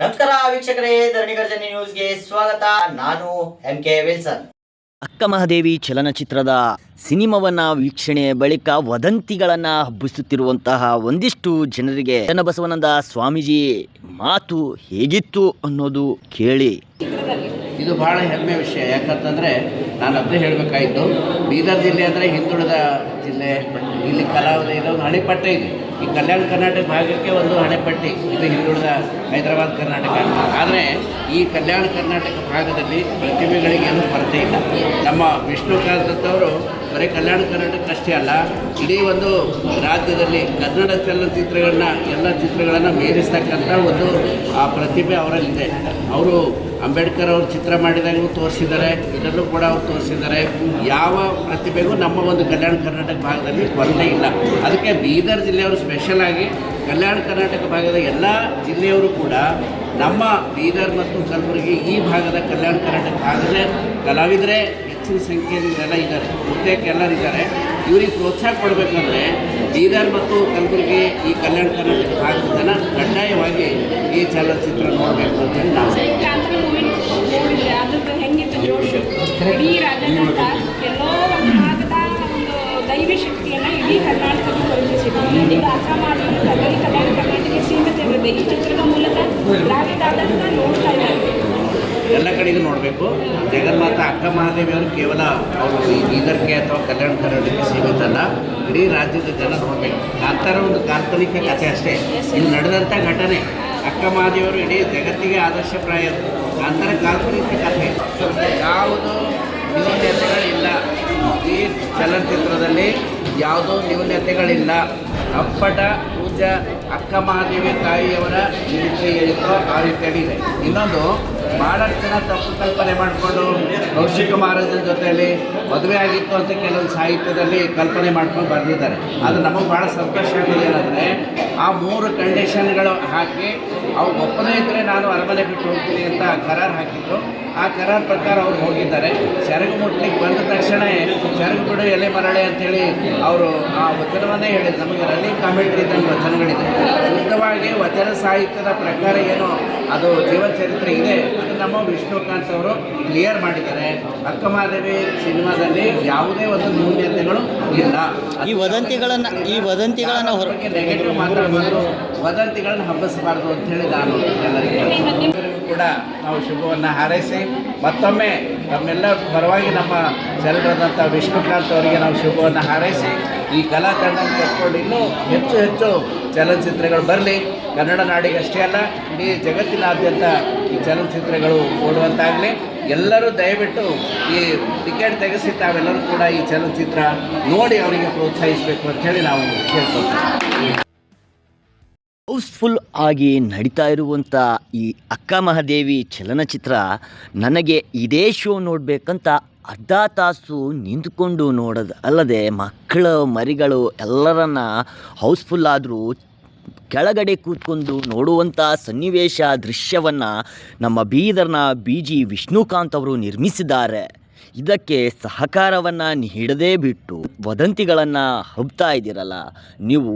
ನಮಸ್ಕಾರ ವೀಕ್ಷಕರೇ ಧರಣಿ ಗರ್ಜನಿ ನ್ಯೂಸ್ಗೆ ಸ್ವಾಗತ. ನಾನು ಎಂ ಕೆ ವಿಲ್ಸನ್. ಅಕ್ಕ ಮಹಾದೇವಿ ಚಲನಚಿತ್ರದ ಸಿನಿಮಾವನ್ನ ವೀಕ್ಷಣೆ ಬಳಿಕ ವದಂತಿಗಳನ್ನ ಹಬ್ಬಿಸುತ್ತಿರುವಂತಹ ಒಂದಿಷ್ಟು ಜನರಿಗೆ ಚನ್ನಬಸವನಂದ ಸ್ವಾಮೀಜಿ ಮಾತು ಹೇಗಿತ್ತು ಅನ್ನೋದು ಕೇಳಿ. ಇದು ಬಹಳ ಹೆಮ್ಮೆ ವಿಷಯ. ಯಾಕಂತಂದರೆ ನಾನು ಅದೇ ಹೇಳಬೇಕಾಯಿತು. ಬೀದರ್ ಜಿಲ್ಲೆ ಅಂದರೆ ಹಿಂದುಳಿದ ಜಿಲ್ಲೆ ಇಲ್ಲಿ ಕಲಾವಿದ ಇದೊಂದು ಹಳಿಪಟ್ಟೆ ಇದೆ. ಈ ಕಲ್ಯಾಣ ಕರ್ನಾಟಕ ಭಾಗಕ್ಕೆ ಒಂದು ಹಣೆಪಟ್ಟಿ ಇದು ಹಿಂದುಳಿದ ಹೈದರಾಬಾದ್ ಕರ್ನಾಟಕ ಆದರೆ ಈ ಕಲ್ಯಾಣ ಕರ್ನಾಟಕ ಭಾಗದಲ್ಲಿ ಪ್ರತಿಭೆಗಳಿಗೆ ಏನು ಕೊರತೆ ಇಲ್ಲ. ನಮ್ಮ ವಿಷ್ಣುಕಾಂತ್ ಬರೀ ಕಲ್ಯಾಣ ಕರ್ನಾಟಕ ಅಷ್ಟೇ ಅಲ್ಲ, ಇಡೀ ಒಂದು ರಾಜ್ಯದಲ್ಲಿ ಕನ್ನಡ ಚಲನಚಿತ್ರಗಳನ್ನ, ಎಲ್ಲ ಚಿತ್ರಗಳನ್ನು ಮೀರಿಸ್ತಕ್ಕಂಥ ಒಂದು, ಆ ಪ್ರತಿಭೆ ಅವರಲ್ಲಿದೆ ಅವರು ಅಂಬೇಡ್ಕರ್ ಅವರು ಚಿತ್ರ ಮಾಡಿದಾಗಲೂ ತೋರಿಸಿದ್ದಾರೆ, ಇದರಲ್ಲೂ ಕೂಡ ಅವ್ರು ತೋರಿಸಿದ್ದಾರೆ. ಯಾವ ಪ್ರತಿಭೆಗೂ ನಮ್ಮ ಒಂದು ಕಲ್ಯಾಣ ಕರ್ನಾಟಕ ಭಾಗದಲ್ಲಿ ಕೊರತೆ ಇಲ್ಲ. ಅದಕ್ಕೆ ಬೀದರ್ ಜಿಲ್ಲೆಯವರು ಸ್ಪೆಷಲ್ ಆಗಿ ಕಲ್ಯಾಣ ಕರ್ನಾಟಕ ಭಾಗದ ಎಲ್ಲ ಜಿಲ್ಲೆಯವರು ಕೂಡ ನಮ್ಮ ಬೀದರ್ ಮತ್ತು ಕಲಬುರಗಿ ಈ ಭಾಗದ ಕಲ್ಯಾಣ ಕರ್ನಾಟಕ ಭಾಗದ ಕಲಾವಿದರೇ ಹೆಚ್ಚಿನ ಸಂಖ್ಯೆಯಲ್ಲಿ ಎಲ್ಲ ಇದ್ದಾರೆ ಬಹುತೇಕ ಎಲ್ಲರಿದ್ದಾರೆ ಇವರಿಗೆ ಪ್ರೋತ್ಸಾಹ ಕೊಡಬೇಕಂದ್ರೆ ಬೀದರ್ ಮತ್ತು ಕಲಬುರಗಿ ಈ ಕಲ್ಯಾಣ ಕರ್ನಾಟಕ ಭಾಗದ ಜನ ಕಡ್ಡಾಯವಾಗಿ ಈ ಚಲನಚಿತ್ರ ನೋಡಬೇಕು ನಾವು ಜೋಶ್ ಇಡೀ ರಾಜ್ಯಾದ್ಯಂತ ಎಲ್ಲೋ ಇಡೀ ಕರ್ನಾಟಕಕ್ಕೆ ಈಗ ಅರ್ಥ ಕಲ್ಯಾಣ ಕರ್ನಾಟಕ ಈ ಚಿತ್ರದ ಮೂಲಕ ನೋಡ್ತಾ ಇದ್ದಾರೆ. ಎಲ್ಲ ಕಡೆಗೂ ನೋಡಬೇಕು. ಜಗನ್ಮಾತ ಅಕ್ಕ ಮಹಾದೇವಿಯವರು ಕೇವಲ ಅವರು ಈ ಬೀದರ್ಗೆ ಅಥವಾ ಕಲ್ಯಾಣ ಕರ್ನಾಟಕಕ್ಕೆ ಸೀಮಿತ ಅಲ್ಲ. ಇಡೀ ರಾಜ್ಯದ ಜನ ನೋಡಬೇಕು. ಕಾಂತಾರ ಒಂದು ಕಾಲ್ಪನಿಕ ಕಥೆ ಅಷ್ಟೇ. ಇಲ್ಲಿ ನಡೆದಂಥ ಘಟನೆ. ಅಕ್ಕ ಮಹಾದೇವಿಯವರು ಇಡೀ ಜಗತ್ತಿಗೆ ಆದರ್ಶಪ್ರಾಯ ಥರ ಕಾಲ್ಪನಿಕ ಕಥೆ. ಯಾವುದು ನ್ಯೂನ್ಯತೆಗಳಿಲ್ಲ ಈ ಚಲನಚಿತ್ರದಲ್ಲಿ ಯಾವುದೋ ನ್ಯೂನ್ಯತೆಗಳಿಲ್ಲ ಅಪ್ಪಟ ಪೂಜ ಅಕ್ಕ ಮಹಾದೇವಿ ತಾಯಿಯವರ ನಿರೀಕ್ಷೆ ಹೇಳಿದ್ರು ಆ ರೀತಿಯಾಗಿ ಇದೆ. ಇನ್ನೊಂದು ಭಾಳಷ್ಟು ಜನ ತಪ್ಪು ಕಲ್ಪನೆ ಮಾಡಿಕೊಂಡು ಕೌಶಿಕ ಮಹಾರಾಜನ ಜೊತೆಯಲ್ಲಿ ಮದುವೆ ಆಗಿತ್ತು ಅಂತ ಕೆಲವೊಂದು ಸಾಹಿತ್ಯದಲ್ಲಿ ಕಲ್ಪನೆ ಮಾಡ್ಕೊಂಡು ಬರೆದಿದ್ದಾರೆ. ಅದು ನಮಗೆ ಭಾಳ ಸಂತೋಷ ಆಗೋದು ಏನಂದರೆ, ಆ ಮೂರು ಕಂಡೀಷನ್ಗಳು ಹಾಕಿ ಅವು ಒಪ್ಪನೇ ಇದ್ದರೆ ನಾನು ಅರಮನೆ ಬಿಟ್ಟು ಹೋಗ್ತೀನಿ ಅಂತ ಕರಾರು ಹಾಕಿದ್ರು. ಆ ಕರಾರ್ ಪ್ರಕಾರ ಅವ್ರು ಹೋಗಿದ್ದಾರೆ. ಸೆರಗು ಮುಟ್ಲಿಕ್ಕೆ ಬಂದ ತಕ್ಷಣ ಸೆರಗು ಬಿಡು, ಎಲೆ ಮರಳೆ ಅಂತೇಳಿ ಅವರು ಆ ವಚನವನ್ನೇ ಹೇಳಿದ್ರು. ನಮಗೆ ರನ್ನಿಂಗ್ ಕಾಮೆಂಟ್ರಿ ಇದ್ದಂಗೆ ವಚನಗಳಿದೆ. ಶುದ್ಧವಾಗಿ ವಚನ ಸಾಹಿತ್ಯದ ಪ್ರಕಾರ ಏನು ಅದು ಜೀವನ ಚರಿತ್ರೆ ಇದೆ. ನಮ್ಮ ವಿಷ್ಣುಕಾಂತ್ ಅವರು ಕ್ಲಿಯರ್ ಮಾಡಿದ್ದಾರೆ ಅಕ್ಕಮಹಾದೇವಿ ಸಿನಿಮಾದಲ್ಲಿ ಯಾವುದೇ ಒಂದು ನ್ಯೂನ್ಯತೆಗಳು ಇಲ್ಲ ಈ ವದಂತಿಗಳನ್ನು ಈ ವದಂತಿಗಳನ್ನು ಹೊರ ಬಗ್ಗೆ ನೆಗೆಟಿವ್ ಮಾತಾಡಬಾರ್ದು ವದಂತಿಗಳನ್ನು ಹಬ್ಬಿಸಬಾರ್ದು ಅಂತೇಳಿ ನಾನು ಎಲ್ಲರಿಗೂ. ಕೂಡ ನಾವು ಶುಭವನ್ನು ಹಾರೈಸಿ ಮತ್ತೊಮ್ಮೆ ನಮ್ಮೆಲ್ಲ ಪರವಾಗಿ ನಮ್ಮ ಸೆಲೆಬ್ರದಂಥ ವಿಷ್ಣುಕಾಂತ್ ಅವರಿಗೆ ನಾವು ಶುಭವನ್ನು ಹಾರೈಸಿ ಈ ಕಲಾ ತಂಡ ಕಟ್ಕೊಂಡು ಇನ್ನೂ ಹೆಚ್ಚು ಹೆಚ್ಚು ಚಲನಚಿತ್ರಗಳು ಬರಲಿ, ಕನ್ನಡ ನಾಡಿಗೆ ಅಷ್ಟೇ ಅಲ್ಲ, ಇಡೀ ಜಗತ್ತಿನಾದ್ಯಂತ ಈ ಚಲನಚಿತ್ರಗಳು ಓಡುವಂತಾಗಲಿ. ಎಲ್ಲರೂ ದಯವಿಟ್ಟು ಈ ಟಿಕೆಟ್ ತೆಗೆಸಿ ತಾವೆಲ್ಲರೂ ಕೂಡ ಈ ಚಲನಚಿತ್ರ ನೋಡಿ ಅವರಿಗೆ ಪ್ರೋತ್ಸಾಹಿಸಬೇಕು ಅಂತೇಳಿ ನಾವು ಕೇಳ್ಕೊಳ್ತೀವಿ. ಹೌಸ್ಫುಲ್ ಆಗಿ ನಡೀತಾ ಇರುವಂಥ ಈ ಅಕ್ಕ ಮಹಾದೇವಿ ಚಲನಚಿತ್ರ ನನಗೆ ಇದೇ ಶೋ ನೋಡಬೇಕಂತ ಅರ್ಧ ತಾಸು ನಿಂತ್ಕೊಂಡು ನೋಡೋದು, ಅಲ್ಲದೆ ಮಕ್ಕಳು, ಮರಿಗಳು ಎಲ್ಲರನ್ನ ಹೌಸ್ಫುಲ್ ಆದರೂ ಕೆಳಗಡೆ ಕೂತ್ಕೊಂಡು ನೋಡುವಂಥ ಸನ್ನಿವೇಶ ದೃಶ್ಯವನ್ನು ನಮ್ಮ ಬೀದರ್ನ ಬಿ ಜಿ ವಿಷ್ಣುಕಾಂತ್ ಅವರು ನಿರ್ಮಿಸಿದ್ದಾರೆ. ಇದಕ್ಕೆ ಸಹಕಾರವನ್ನು ನೀಡದೇ ಬಿಟ್ಟು ವದಂತಿಗಳನ್ನು ಹಬ್ತಾ ಇದ್ದೀರಲ್ಲ, ನೀವು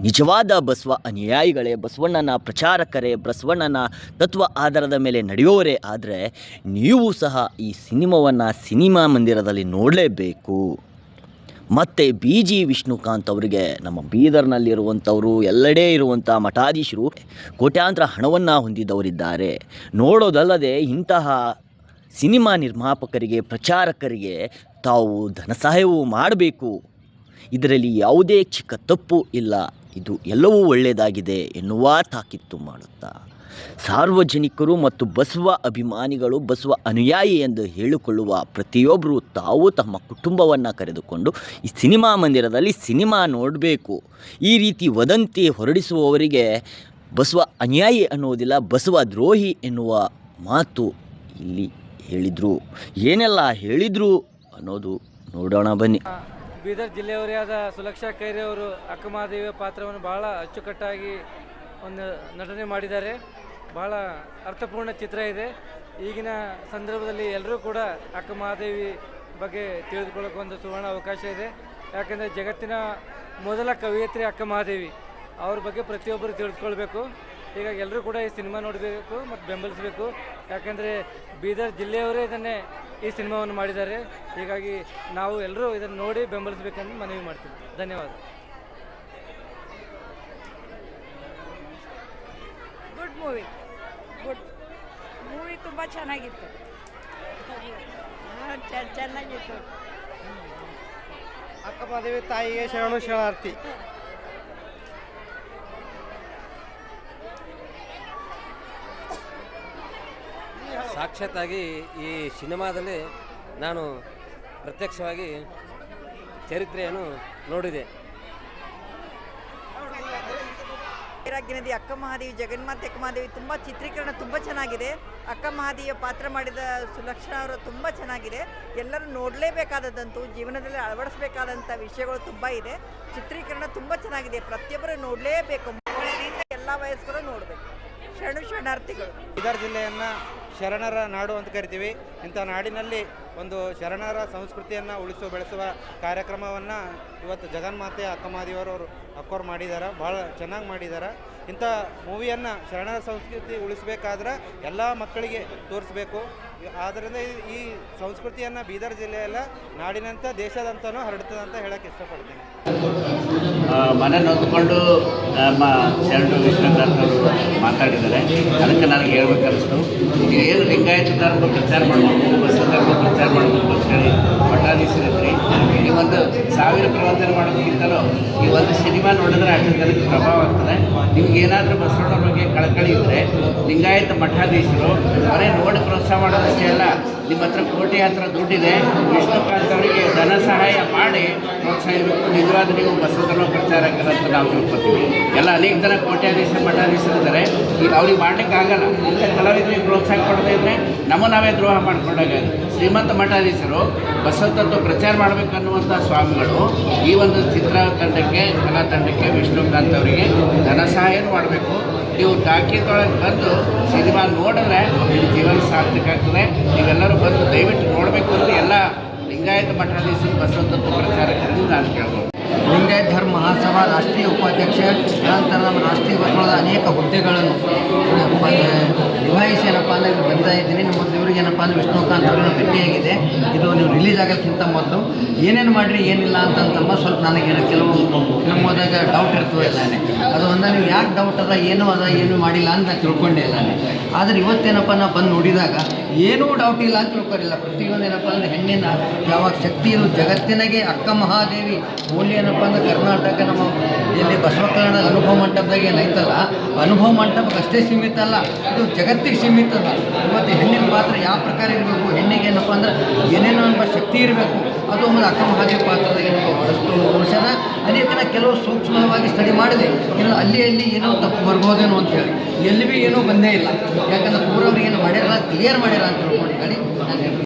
ನಿಜವಾದ ಬಸವ ಅನುಯಾಯಿಗಳೇ, ಬಸವಣ್ಣನ ಪ್ರಚಾರಕರೇ, ಬಸವಣ್ಣನ ತತ್ವ ಆಧಾರದ ಮೇಲೆ ನಡೆಯೋರೇ ಆದರೆ ನೀವು ಸಹ ಈ ಸಿನಿಮಾವನ್ನು ಸಿನಿಮಾ ಮಂದಿರದಲ್ಲಿ ನೋಡಲೇಬೇಕು. ಮತ್ತು ಬಿ ಜಿ ವಿಷ್ಣುಕಾಂತ್ ಅವರಿಗೆ, ನಮ್ಮ ಬೀದರ್ನಲ್ಲಿರುವಂಥವರು, ಎಲ್ಲೆಡೆ ಇರುವಂಥ ಮಠಾಧೀಶರು ಕೋಟ್ಯಾಂತರ ಹಣವನ್ನು ಹೊಂದಿದವರಿದ್ದಾರೆ. ನೋಡೋದಲ್ಲದೆ ಇಂತಹ ಸಿನಿಮಾ ನಿರ್ಮಾಪಕರಿಗೆ, ಪ್ರಚಾರಕರಿಗೆ ತಾವು ಧನ ಸಹಾಯವೂ ಮಾಡಬೇಕು. ಇದರಲ್ಲಿ ಯಾವುದೇ ಚಿಕ್ಕ ತಪ್ಪು ಇಲ್ಲ. ಇದು ಎಲ್ಲವೂ ಒಳ್ಳೆಯದಾಗಿದೆ ಎನ್ನುವ ತಾಕಿತ್ತು ಮಾಡುತ್ತಾ. ಸಾರ್ವಜನಿಕರು ಮತ್ತು ಬಸವ ಅಭಿಮಾನಿಗಳು ಬಸವ ಅನುಯಾಯಿ ಎಂದು ಹೇಳಿಕೊಳ್ಳುವ ಪ್ರತಿಯೊಬ್ಬರು ತಾವು ತಮ್ಮ ಕುಟುಂಬವನ್ನು ಕರೆದುಕೊಂಡು ಈ ಸಿನಿಮಾ ಮಂದಿರದಲ್ಲಿ ಸಿನಿಮಾ ನೋಡಬೇಕು. ಈ ರೀತಿ ವದಂತಿ ಹೊರಡಿಸುವವರಿಗೆ ಬಸವ ಅನುಯಾಯಿ ಅನ್ನುವುದಿಲ್ಲ ಬಸವ ದ್ರೋಹಿ ಎನ್ನುವ ಮಾತು ಇಲ್ಲಿ ಹೇಳಿದರು. ಏನೆಲ್ಲ ಹೇಳಿದರು ಅನ್ನೋದು ನೋಡೋಣ ಬನ್ನಿ. ಬೀದರ್ ಜಿಲ್ಲೆಯವರೇ ಆದ ಸುಲಕ್ಷಾ ಖೈರೆ ಅವರು ಅಕ್ಕಮಹಾದೇವಿಯ ಪಾತ್ರವನ್ನು ಬಹಳ ಅಚ್ಚುಕಟ್ಟಾಗಿ ಒಂದು ನಟನೆ ಮಾಡಿದ್ದಾರೆ. ಬಹಳ ಅರ್ಥಪೂರ್ಣ ಚಿತ್ರ ಇದೆ. ಈಗಿನ ಸಂದರ್ಭದಲ್ಲಿ ಎಲ್ಲರೂ ಕೂಡ ಅಕ್ಕಮಹಾದೇವಿ ಬಗ್ಗೆ ತಿಳಿದುಕೊಳ್ಳೋಕೆ ಒಂದು ಸುವರ್ಣ ಅವಕಾಶ ಇದೆ. ಯಾಕೆಂದರೆ ಜಗತ್ತಿನ ಮೊದಲ ಕವಿಯತ್ರಿ ಅಕ್ಕಮಹಾದೇವಿ. ಅವ್ರ ಬಗ್ಗೆ ಪ್ರತಿಯೊಬ್ಬರು ತಿಳಿದುಕೊಳ್ಬೇಕು. ಹೀಗಾಗಿ ಎಲ್ಲರೂ ಕೂಡ ಈ ಸಿನಿಮಾ ನೋಡಬೇಕು ಮತ್ತು ಬೆಂಬಲಿಸಬೇಕು. ಯಾಕೆಂದರೆ ಬೀದರ್ ಜಿಲ್ಲೆಯವರೇ ಇದನ್ನೇ ಈ ಸಿನಿಮಾವನ್ನು ಮಾಡಿದ್ದಾರೆ. ಹೀಗಾಗಿ ನಾವು ಎಲ್ಲರೂ ಇದನ್ನು ನೋಡಿ ಬೆಂಬಲಿಸಬೇಕೆಂದು ಮನವಿ ಮಾಡ್ತೀವಿ. ಧನ್ಯವಾದ. ಗುಡ್ ಮೂವಿ ಗುಡ್ ಮೂವಿ ತುಂಬ ಚೆನ್ನಾಗಿತ್ತು. ಚೆನ್ನಾಗಿತ್ತು. ಅಕ್ಕಮಹಾದೇವಿ ತಾಯಿಗೆ ಶರಣು ಶರಣಾರ್ಥಿ. ಸಾಕ್ಷಾತ್ತಾಗಿ ಈ ಸಿನಿಮಾದಲ್ಲಿ ನಾನು ಪ್ರತ್ಯಕ್ಷವಾಗಿ ಚರಿತ್ರೆಯನ್ನು ನೋಡಿದೆ. ವೈರಾಗ್ಯನದಿ ಅಕ್ಕ ಮಹಾದೇವಿ ಜಗನ್ಮಾತೆ ಅಕ್ಕ ಮಹಾದೇವಿ ತುಂಬ ಚಿತ್ರೀಕರಣ ತುಂಬ ಚೆನ್ನಾಗಿದೆ. ಅಕ್ಕ ಮಹಾದೇವಿಯ ಪಾತ್ರ ಮಾಡಿದ ಸುಲಕ್ಷಣಾ ಅವರು ತುಂಬ ಚೆನ್ನಾಗಿದೆ. ಎಲ್ಲರೂ ನೋಡಲೇಬೇಕಾದದ್ದಂತೂ ಜೀವನದಲ್ಲಿ ಅಳವಡಿಸಬೇಕಾದಂಥ ವಿಷಯಗಳು ತುಂಬ ಇದೆ. ಚಿತ್ರೀಕರಣ ತುಂಬ ಚೆನ್ನಾಗಿದೆ. ಪ್ರತಿಯೊಬ್ಬರು ನೋಡಲೇಬೇಕು. ಎಲ್ಲ ವಯಸ್ಕರು ನೋಡಬೇಕು. ಶರಣು ಶರಣಾರ್ಥಿಗಳು ಬೀದರ್ ಜಿಲ್ಲೆಯನ್ನು ಶರಣರ ನಾಡು ಅಂತ ಕರಿತೀವಿ. ಇಂಥ ನಾಡಿನಲ್ಲಿ ಒಂದು ಶರಣರ ಸಂಸ್ಕೃತಿಯನ್ನು ಉಳಿಸುವ, ಬೆಳೆಸುವ ಕಾರ್ಯಕ್ರಮವನ್ನು ಇವತ್ತು ಜಗನ್ಮಾತೆ ಅಕ್ಕಮಾದಿಯವರವರು ಅಕ್ಕೋರು ಮಾಡಿದ್ದಾರೆ ಭಾಳ ಚೆನ್ನಾಗಿ ಮಾಡಿದ್ದಾರೆ ಇಂಥ ಮೂವಿಯನ್ನು ಶರಣರ ಸಂಸ್ಕೃತಿ ಉಳಿಸಬೇಕಾದ್ರೆ ಎಲ್ಲ ಮಕ್ಕಳಿಗೆ ತೋರಿಸ್ಬೇಕು. ಆದ್ದರಿಂದ ಈ- ಸಂಸ್ಕೃತಿಯನ್ನು ಬೀದರ್ ಜಿಲ್ಲೆಯಲ್ಲ ನಾಡಿನಂತ ದೇಶದಂತನೂ ಅಂತ ಹೇಳಕ್ಕೆ ಇಷ್ಟಪಡ್ತೀನಿ. ಮನೆ ನೊಂದ್ಕೊಂಡು ನಮ್ಮ ಶರಣು ಅವರು ಮಾತಾಡಿದ್ದಾರೆ. ಅದಕ್ಕೆ ನನಗೆ ಹೇಳ್ಬೇಕನ್ನಿಸ್ತು. ಈಗ ಏನು ಲಿಂಗಾಯತ ಧರ್ಮ ಪ್ರಚಾರ ಮಾಡಬೇಕು, ಬಸವ ಧರ್ಮ ಪ್ರಚಾರ ಮಾಡಬೇಕು ಅಂತ ಹೇಳಿ ಮಠಾಧೀಶರಿದ್ರಿ ಈ ಒಂದು ಸಾವಿರ ಪ್ರವಚನ ಮಾಡೋದಕ್ಕಿಂತಲೂ ಈ ಒಂದು ಸಿನಿಮಾ ನೋಡಿದ್ರೆ ಅಷ್ಟು ಜನಕ್ಕೆ ಪ್ರಭಾವ ಆಗ್ತದೆ. ನಿಮ್ಗೆ ಏನಾದರೂ ಬಸವಣ್ಣವ್ರ ಬಗ್ಗೆ ಕಳಕಳಿ ಇದ್ದರೆ ಲಿಂಗಾಯತ ಮಠಾಧೀಶರು, ಅವರೇ ನೋಡಿ ಪ್ರೋತ್ಸಾಹ ಮಾಡೋದಷ್ಟೇ ಅಲ್ಲ ನಿಮ್ಮ ಹತ್ರ ಕೋಟಿ ಹತ್ರ ದುಡ್ಡಿದೆ, ವಿಷ್ಣುಕಾಂತ್ ಅವರಿಗೆ ಧನ ಸಹಾಯ ಮಾಡಿ ಪ್ರೋತ್ಸಾಹಿಸಬೇಕು ನಿಜವಾದ ನೀವು ಬಸವಧರ್ಮ ಪ್ರಚಾರಕರು ಅಂತ ನಾವು ತಿಳ್ಕೊತೀವಿ ಎಲ್ಲ ಅನೇಕ ಜನ ಕೋಟ್ಯಾಧೀಶ ಮಠಾಧೀಶರು ಇದ್ದಾರೆ. ಈಗ ಅವ್ರಿಗೆ ಮಾಡ್ಲಿಕ್ಕೆ ಆಗಲ್ಲ ಇಂಥ ಕಲಾವಿದರಿಗೆ ಪ್ರೋತ್ಸಾಹ ಕೊಡದೇ ಇದ್ದರೆ ನಮ್ಮ ನಾವೇ ದ್ರೋಹ ಮಾಡಿಕೊಂಡಾಗ ಶ್ರೀಮಂತ ಮಠಾಧೀಶರು ಬಸವ ಪ್ರಚಾರ ಪ್ರಚಾರ ಮಾಡಬೇಕನ್ನುವಂಥ ಸ್ವಾಮಿಗಳು ಈ ಒಂದು ಚಿತ್ರ ತಂಡಕ್ಕೆ, ಕಲಾ ತಂಡಕ್ಕೆ ವಿಷ್ಣುಕಾಂತ್ ಅವರಿಗೆ ಧನ ಸಹಾಯನೂ ಮಾಡಬೇಕು. ನೀವು ಟಾಕೀದೊಳಗೆ ಬಂದು ಸಿನಿಮಾ ನೋಡಿದ್ರೆ ನಿಮ್ಮ ಜೀವನ ಸಾರ್ಥಕ ಆಗ್ತದೆ. ನೀವೆಲ್ಲರೂ ಬಂದು ದಯವಿಟ್ಟು ನೋಡಬೇಕು ಅಂತ ಎಲ್ಲ ಲಿಂಗಾಯತ ಮಠಾಧೀಶರು ಬಸವ ತತ್ವ ಪ್ರಚಾರಕರಿಗೆ ನಾನು ಕೇಳ್ಬೋದು ಲಿಂಗಾಯತ ಧರ್ಮ ಮಹಾಸಭಾ ರಾಷ್ಟ್ರೀಯ ಉಪಾಧ್ಯಕ್ಷ, ನಂತರ ನಮ್ಮ ರಾಷ್ಟ್ರೀಯ ಬಸವಳದ ಅನೇಕ ಹುದ್ದೆಗಳನ್ನು ನಿಭಾಯಿಸಿ ಏನಪ್ಪ ಅಂದರೆ ಬರ್ತಾ ಇದ್ದೀನಿ. ನಮ್ಮ ಇವ್ರಿಗೆ ಏನಪ್ಪ ಅಂದರೆ ವಿಷ್ಣುಕಾಂತ್ ಅವರನ್ನು ಭೇಟಿಯಾಗಿದೆ. ಇದು ನೀವು ರಿಲೀಸ್ ಆಗೋಕ್ಕಿಂತ ಮೊದಲು ಏನೇನು ಮಾಡಿರಿ, ಏನಿಲ್ಲ ಅಂತಂತಮ್ಮ ಸ್ವಲ್ಪ ನನಗೆ ಕೆಲವು ನಮ್ಮ ಹೋದಾಗ ಡೌಟ್ ಇರ್ತವೆ ಎಲ್ಲಾನೆ ಅದು ಒಂದು ನೀವು ಯಾಕೆ ಡೌಟ್ ಅದ, ಏನು ಅದ, ಏನು ಮಾಡಿಲ್ಲ ಅಂತ ನಾನು ತಿಳ್ಕೊಂಡೆ ಎಲ್ಲಾನೆ ಆದರೆ ಇವತ್ತೇನಪ್ಪ ನಾ ಬಂದು ನೋಡಿದಾಗ ಏನೂ ಡೌಟ್ ಇಲ್ಲ ಅಂತ ತಿಳ್ಕೊರಿಲ್ಲ ಪ್ರತಿಯೊಂದು ಏನಪ್ಪ ಅಂದರೆ ಹೆಣ್ಣಿನ ಯಾವಾಗ ಶಕ್ತಿ ಇದು ಜಗತ್ತಿನಾಗೆ ಅಕ್ಕ ಮಹಾದೇವಿ ಮೌಲ್ಯ ಏನಪ್ಪ ಅಂದ್ರೆ ಕರ್ನಾಟಕ ನಮ್ಮ ಇಲ್ಲಿ ಬಸವ ಕಲ್ಯಾಣ ಅನುಭವ ಮಂಟಪದಾಗ ಏನೈತಲ್ಲ ಅನುಭವ ಮಂಟಪಕ್ಕೆ ಅಷ್ಟೇ ಸೀಮಿತ ಅಲ್ಲ, ಇದು ಜಗತ್ತಿಗೆ ಸೀಮಿತ ಅಲ್ಲ. ಮತ್ತು ಹೆಣ್ಣಿನ ಪಾತ್ರ ಯಾವ ಪ್ರಕಾರ ಇರಬೇಕು, ಹೆಣ್ಣಿಗೆ ಏನಪ್ಪ ಅಂದ್ರೆ ಏನೇನೋ ಅನ್ನೋ ಶಕ್ತಿ ಇರಬೇಕು, ಅದು ಒಂದು ಅಕ್ಕ ಮಹಾದೇವಿ ಪಾತ್ರದಾಗ ಏನಪ್ಪ ಬಹಳಷ್ಟು ಮನುಷ್ಯನ ಅನೇಕನ ಕೆಲವು ಸೂಕ್ಷ್ಮವಾಗಿ ಸ್ಟಡಿ ಮಾಡಿದೆ. ಇನ್ನು ಅಲ್ಲಿ ಅಲ್ಲಿ ಏನೋ ತಪ್ಪು ಬರ್ಬೋದೇನೋ ಅಂತೇಳಿ ಎಲ್ಲಿ ಭೀ ಏನೂ ಬಂದೇ ಇಲ್ಲ. ಯಾಕಂದ್ರೆ ಪೂರ್ವರಿಗೆ ಏನು ಮಾಡ್ಯಾರ ಕ್ಲಿಯರ್ ಮಾಡ್ಯಾರ ಅಂತ ತಿಳ್ಕೊಂಡು ಹೇಳಿ, ನಾನು.